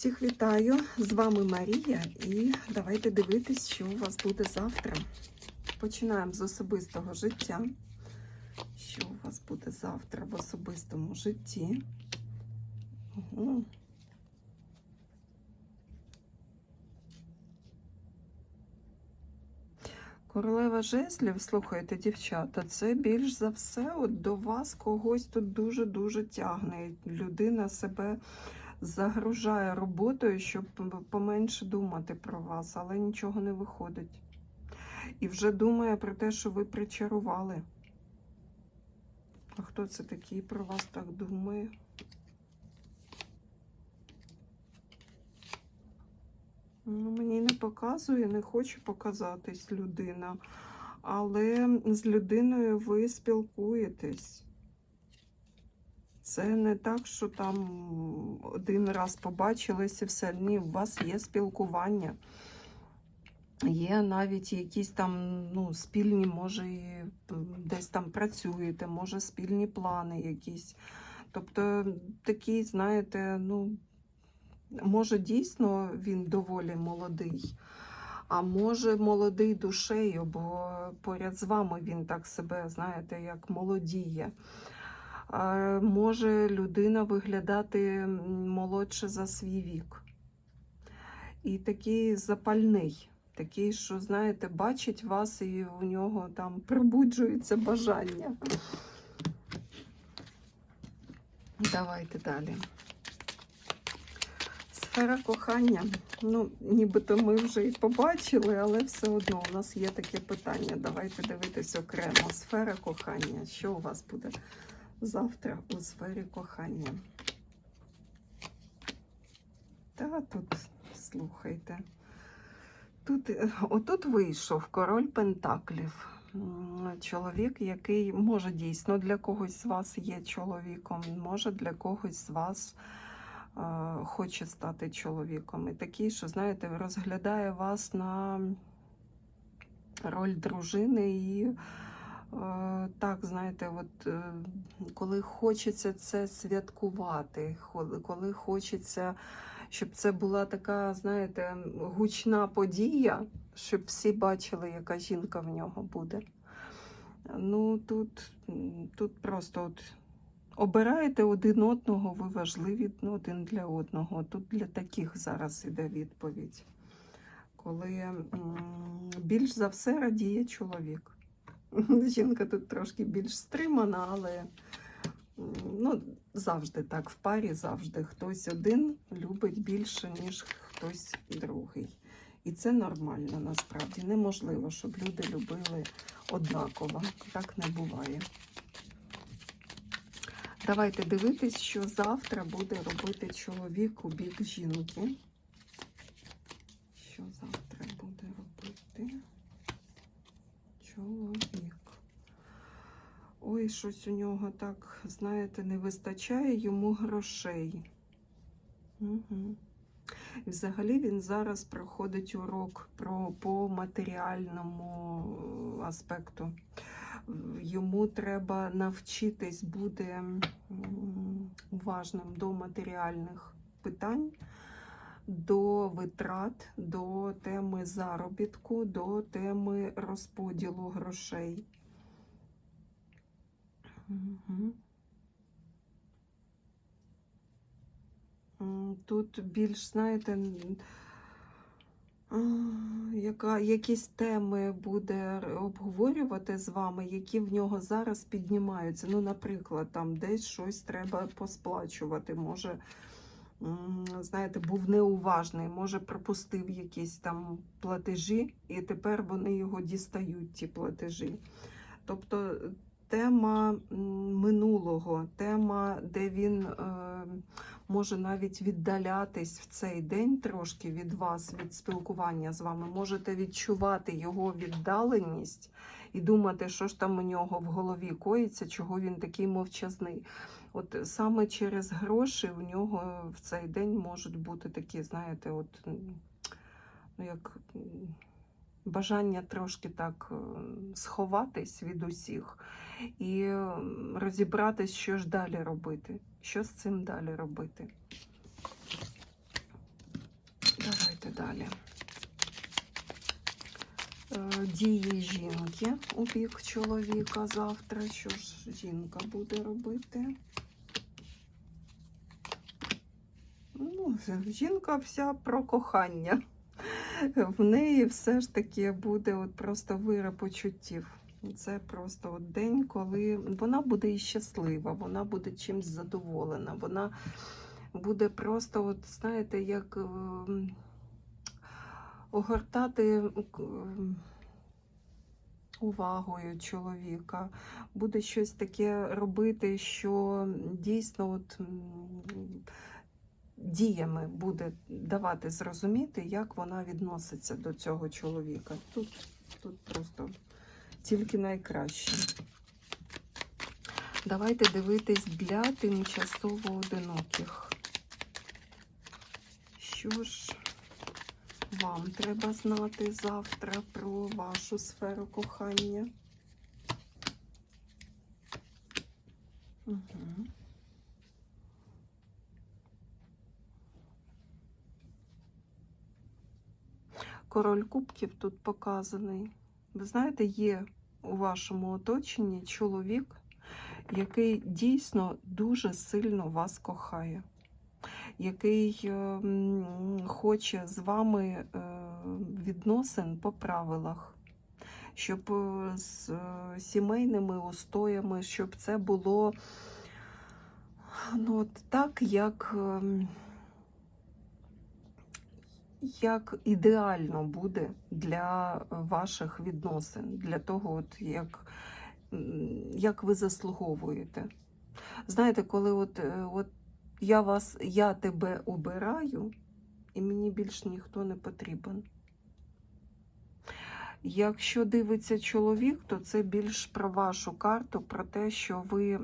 Всіх вітаю! З вами Марія, і давайте дивитись, що у вас буде завтра. Починаємо з особистого життя. Що у вас буде завтра в особистому житті? Угу. Королева жезлів, слухайте, дівчата, це більш за все от до вас когось тут дуже-дуже тягне. Людина себе загружає роботою, щоб поменше думати про вас, але нічого не виходить. І вже думає про те, що ви причарували. А хто це такий про вас так думає? Ну, мені не показує, не хоче показатись людина. Але з людиною ви спілкуєтесь. Це не так, що там один раз побачились і все. Ні, у вас є спілкування. Є навіть якісь там ну, спільні, може, десь там працюєте, може, спільні плани якісь. Тобто такий, знаєте, ну, може, дійсно він доволі молодий, а може, молодий душею, бо поряд з вами він так себе, знаєте, як молодіє. Може людина виглядати молодше за свій вік. І такий запальний, такий, що, знаєте, бачить вас, і у нього там пробуджується бажання. Давайте далі. Сфера кохання. Ну, нібито ми вже і побачили, але все одно у нас є таке питання. Давайте дивитись окремо. Сфера кохання. Що у вас буде завтра у сфері кохання? Та тут, слухайте. Тут, отут вийшов король Пентаклів. Чоловік, який може дійсно для когось з вас є чоловіком, може для когось з вас е, хоче стати чоловіком. І такий, що, знаєте, розглядає вас на роль дружини і е, так, знаєте, от е, коли хочеться це святкувати, коли хочеться, щоб це була така, знаєте, гучна подія, щоб всі бачили, яка жінка в нього буде. Ну, тут, тут просто от обираєте один одного, ви важливі один для одного. Тут для таких зараз іде відповідь. Коли більш за все радіє чоловік. Жінка тут трошки більш стримана, але ну, завжди так, в парі завжди хтось один любить більше, ніж хтось другий. І це нормально насправді. Неможливо, щоб люди любили однаково. Так не буває. Давайте дивитись, що завтра буде робити чоловік у бік жінки. Що завтра буде робити чоловік? Ой, щось у нього так, знаєте, не вистачає йому грошей. Угу. І взагалі він зараз проходить урок про, по матеріальному аспекту. Йому треба навчитись бути уважним до матеріальних питань, до витрат, до теми заробітку, до теми розподілу грошей. Тут більш, знаєте, яка, якісь теми буде обговорювати з вами, які в нього зараз піднімаються. Ну, наприклад, там десь щось треба посплачувати. Може, знаєте, був неуважний, може, пропустив якісь там платежі, і тепер вони його дістають, ті платежі. Тобто тема минулого, тема, де він е, може навіть віддалятись в цей день трошки від вас, від спілкування з вами. Можете відчувати його віддаленість і думати, що ж там у нього в голові коїться, чого він такий мовчазний. От саме через гроші у нього в цей день можуть бути такі, знаєте, от ну як бажання трошки так сховатись від усіх і розібратись, що ж далі робити. Що з цим далі робити? Давайте далі. Е, Дії жінки у бік чоловіка завтра. Що ж жінка буде робити? Ну, жінка вся про кохання. В неї все ж таки буде от просто вира почуттів. Це просто от день, коли вона буде і щаслива, вона буде чимсь задоволена. Вона буде просто, от знаєте, як ем, огортати ем, увагою чоловіка, буде щось таке робити, що дійсно от діями буде давати зрозуміти, як вона відноситься до цього чоловіка. Тут, тут просто тільки найкраще. Давайте дивитись для тимчасово одиноких. Що ж вам треба знати завтра про вашу сферу кохання? Угу. Король кубків тут показаний. Ви знаєте, є у вашому оточенні чоловік, який дійсно дуже сильно вас кохає, який е, хоче з вами е, відносин по правилах, щоб е, з сімейними устоями, щоб це було ну, от так, як. Як ідеально буде для ваших відносин, для того, от як, як ви заслуговуєте. Знаєте, коли от, е, от я вас, я тебе обираю, і мені більш ніхто не потрібен. Якщо дивиться чоловік, то це більш про вашу карту, про те, що ви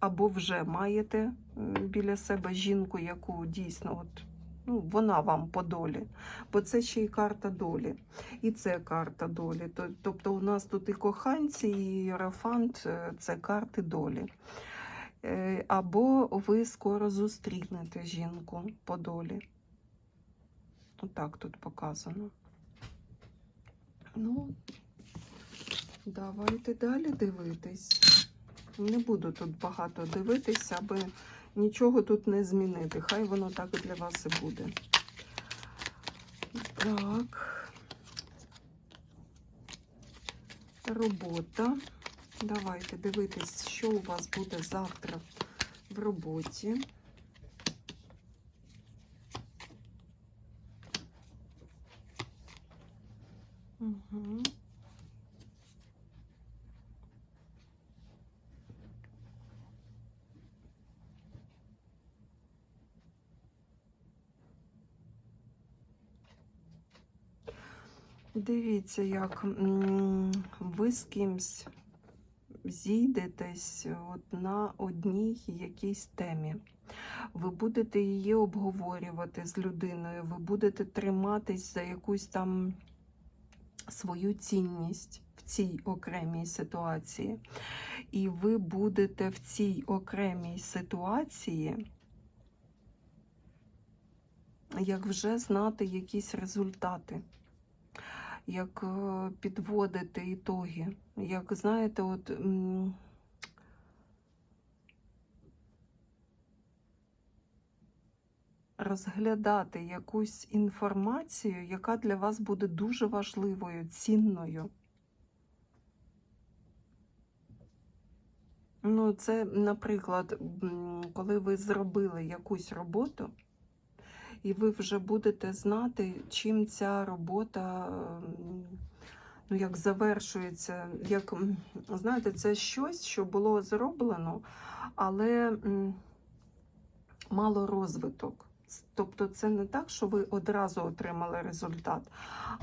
або вже маєте біля себе жінку, яку дійсно от ну, вона вам по долі, бо це ще й карта долі. І це карта долі. Тобто у нас тут і коханці, і Єрофант – це карти долі. Е, Або ви скоро зустрінете жінку по долі. Отак тут показано. Ну, давайте далі дивитись. Не буду тут багато дивитися, аби нічого тут не змінити. Хай воно так і для вас і буде. Так. Робота. Давайте дивитись, що у вас буде завтра в роботі. Угу. Дивіться, як ви з кимсь зійдетесь от на одній якійсь темі. Ви будете її обговорювати з людиною, ви будете триматись за якусь там свою цінність в цій окремій ситуації. І ви будете в цій окремій ситуації як вже знати якісь результати як е, підводити ітоги. Як знаєте, от розглядати якусь інформацію, яка для вас буде дуже важливою, цінною. Ну, це, наприклад, коли ви зробили якусь роботу, і ви вже будете знати, чим ця робота ну, як завершується. Як, знаєте, це щось, що було зроблено, але мало розвиток. Тобто це не так, що ви одразу отримали результат,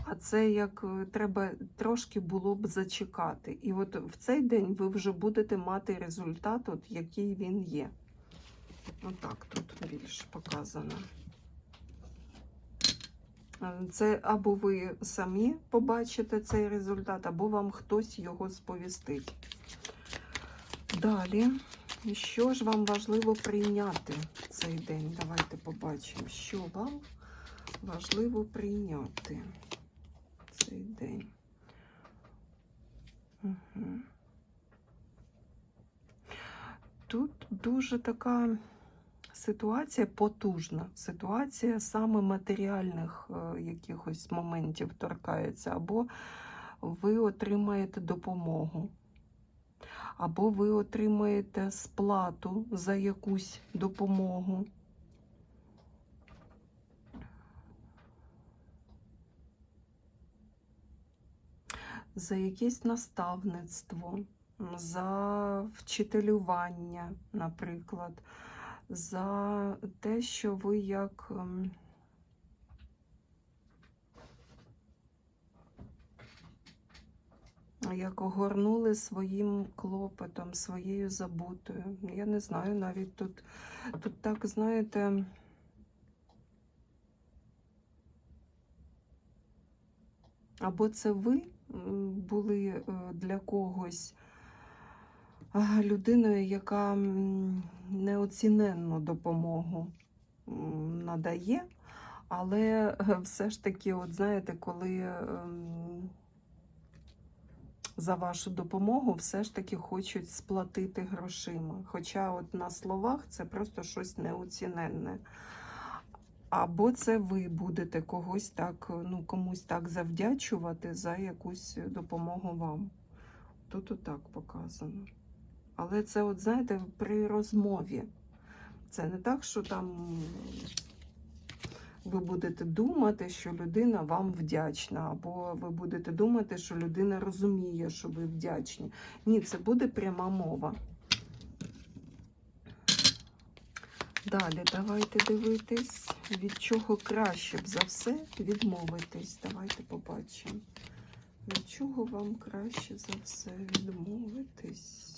а це як е, треба трошки було б зачекати. І от в цей день ви вже будете мати результат, от який він є. Отак тут більш показано. Це або ви самі побачите цей результат, або вам хтось його сповістить. Далі, що ж вам важливо прийняти цей день? Давайте побачимо, що вам важливо прийняти цей день. Угу. Тут дуже така ситуація потужна. Ситуація саме матеріальних е, якихось моментів торкається, або ви отримаєте допомогу, або ви отримаєте сплату за якусь допомогу. За якесь наставництво, за вчителювання, наприклад, за те, що ви як ем, як огорнули своїм клопотом, своєю забутою. Я не знаю, навіть тут, тут так, знаєте, або це ви були е, для когось людиною, яка неоціненну допомогу надає, але е, все ж таки, от знаєте, коли ем, за вашу допомогу все ж таки хочуть сплатити грошима. Хоча от на словах це просто щось неоціненне. Або це ви будете когось так, ну, комусь так завдячувати за якусь допомогу вам. Тут отак показано. Але це, от, знаєте, при розмові. Це не так, що там ви будете думати, що людина вам вдячна, або ви будете думати, що людина розуміє, що ви вдячні. Ні, це буде пряма мова. Далі давайте дивитись, від чого краще б за все відмовитись. Давайте побачимо. Від чого вам краще за все відмовитись?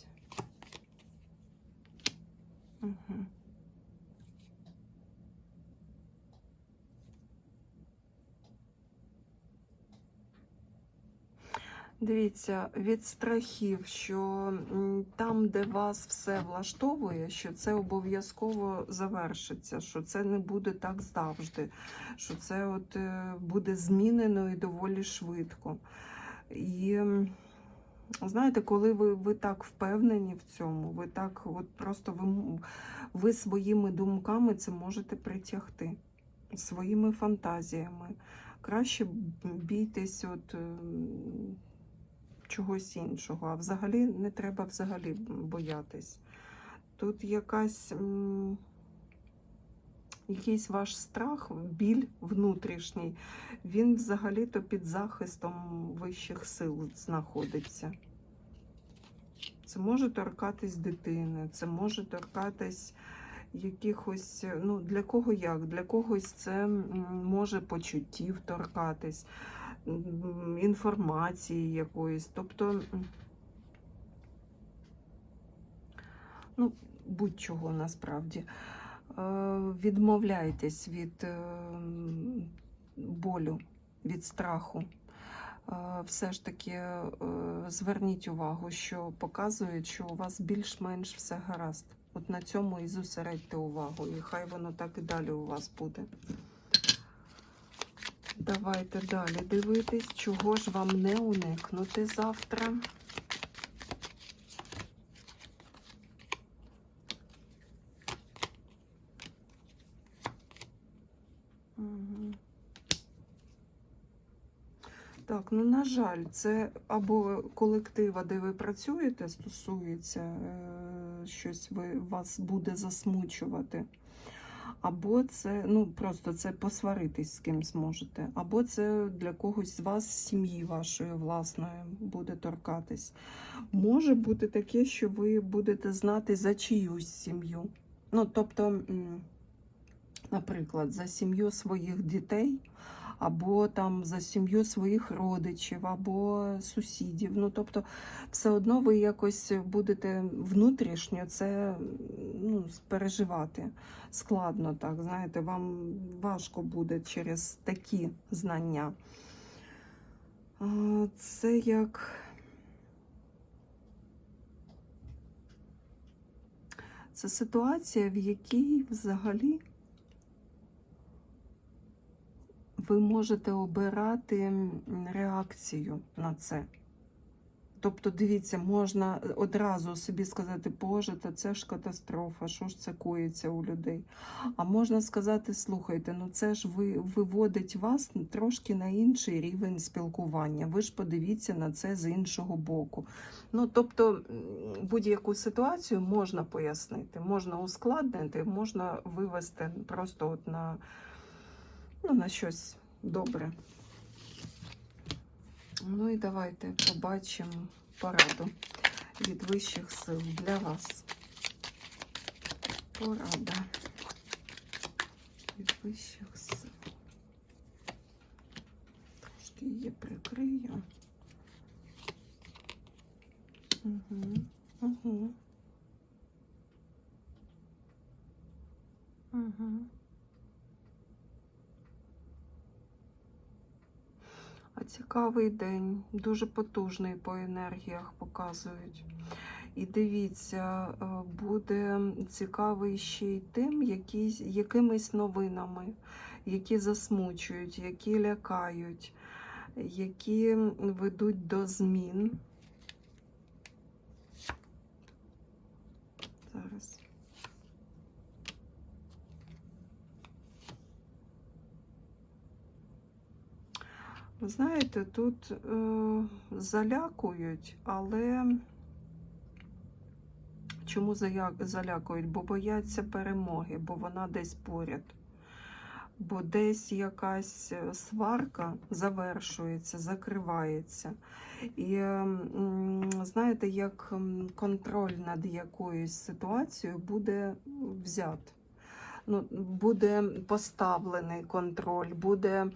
Дивіться, від страхів, що там, де вас все влаштовує, що це обов'язково завершиться, що це не буде так завжди, що це от е, буде змінено і доволі швидко. І знаєте, коли ви, ви так впевнені в цьому, ви так от просто ви, ви своїми думками це можете притягти, своїми фантазіями. Краще бійтесь от. ем, чогось іншого. А взагалі не треба взагалі боятись. Тут якась, якийсь ваш страх, біль внутрішній, він взагалі-то під захистом вищих сил знаходиться. Це може торкатись дитини, це може торкатись якихось, ну для кого як? Для когось це може почуттів торкатись інформації якоїсь. Тобто, ну, будь-чого насправді. Е, Відмовляйтесь від е, болю, від страху. Е, Все ж таки зверніть увагу, що показують, що у вас більш-менш все гаразд. От на цьому і зосередьте увагу, і хай воно так і далі у вас буде. Давайте далі дивитись, чого ж вам не уникнути завтра. Ну на жаль, це або колектива, де ви працюєте, стосується е, щось ви вас буде засмучувати. Або це, ну просто це посваритись з кимсь можете, або це для когось з вас, сім'ї вашої власної, буде торкатись. Може бути таке, що ви будете знати за чиюсь сім'ю. Ну, тобто, наприклад, за сім'ю своїх дітей, або там за сім'ю своїх родичів, або сусідів. Ну, тобто, все одно ви якось будете внутрішньо це ну, переживати. Складно так, знаєте, вам важко буде через такі знання. Це як. Це ситуація, в якій взагалі ви можете обирати реакцію на це. Тобто, дивіться, можна одразу собі сказати, Боже, та це ж катастрофа, що ж це коїться у людей. А можна сказати, слухайте, ну це ж ви виводить вас трошки на інший рівень спілкування. Ви ж подивіться на це з іншого боку. Ну, тобто, будь-яку ситуацію можна пояснити, можна ускладнити, можна вивести просто от на, ну, на щось добре. Ну і давайте побачимо пораду від вищих сил для вас. Порада від вищих сил. Трошки її прикрию. Угу, угу. Угу. А цікавий день, дуже потужний по енергіях показують. І дивіться, е, буде цікавий ще й тим, які, якимись новинами, які засмучують, які лякають, які ведуть до змін. Зараз. Знаєте, тут е, залякують, але чому залякують? Бо бояться перемоги, бо вона десь поряд. Бо десь якась е, сварка завершується, закривається. І знаєте, як контроль над якоюсь ситуацією буде взят. Ну, буде поставлений контроль, буде.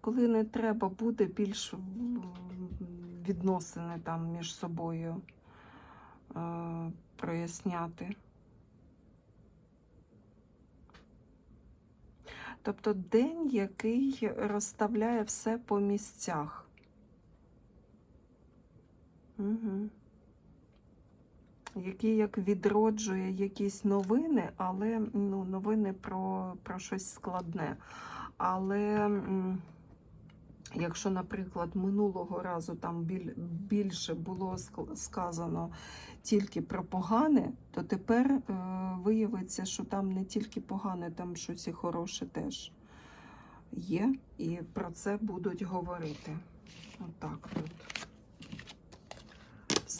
Коли не треба буде більш відносини там між собою е, проясняти. Тобто день, який розставляє все по місцях. Угу. Який як відроджує якісь новини, але ну, новини про, про щось складне. Але якщо, наприклад, минулого разу там більше було сказано тільки про погане, то тепер е, виявиться, що там не тільки погане, там щось і хороше теж є, і про це будуть говорити. Отак тут.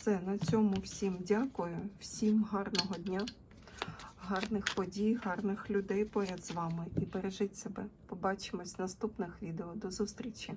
Все, на цьому всім дякую, всім гарного дня, гарних подій, гарних людей поряд з вами. І бережіть себе. Побачимось в наступних відео. До зустрічі!